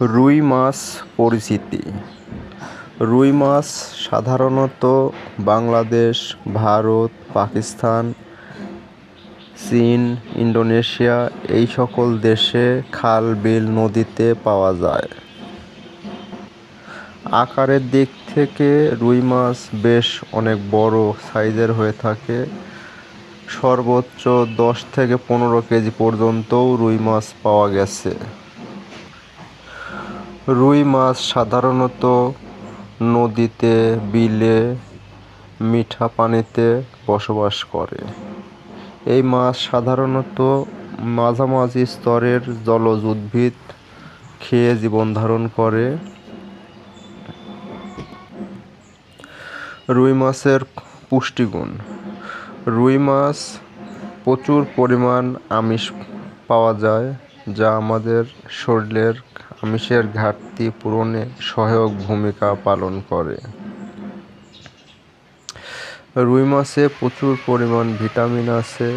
রুই মাছ পরিচিতি। রুই মাছ সাধারণত বাংলাদেশ, ভারত, পাকিস্তান, চীন, ইন্দোনেশিয়া এই সকল দেশে খাল, বিল নদীতে পাওয়া যায়। আকারের দিক থেকে রুই মাছ বেশ অনেক বড় সাইজের হয়ে থাকে। সর্বোচ্চ দশ থেকে পনেরো কেজি পর্যন্তও রুই মাছ পাওয়া গেছে। রুই মাছ সাধারণত নদীতে, বিলে, মিঠা পানিতে বসবাস করে। এই মাছ সাধারণত মাঝামাঝি স্তরের জলজ উদ্ভিদ খেয়ে জীবন ধারণ করে। রুই মাছের পুষ্টিগুণ। রুই মাছ প্রচুর পরিমাণ আমিষ পাওয়া যায়। যা আমাদের শরীরের আমিষের ঘাটতি পূরণে সহায়ক ভূমিকা পালন করে। রুই মাছে প্রচুর পরিমাণ ভিটামিন আছে,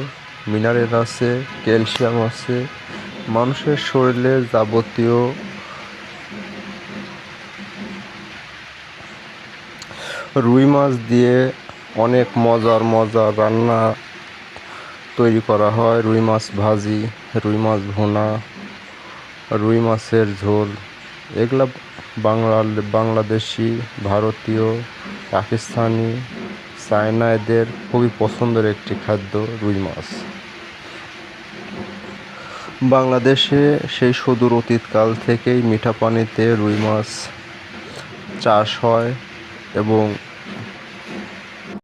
মিনারেল আছে, ক্যালসিয়াম আছে। মানুষের শরীরে যাবতীয় রুই মাছ দিয়ে অনেক মজার মজার রান্না তৈরি করা হয়। রুই মাছ ভাজি, রুই মাছ ভোনা, রুই মাছের ঝোল। এগুলা বাংলা বাংলাদেশি, ভারতীয়, পাকিস্তানি চায়না এদের খুবই পছন্দের একটি খাদ্য রুই মাছ। বাংলাদেশে সেই সুদূর অতীতকাল থেকেই মিঠা পানিতে রুই মাছ চাষ হয় এবং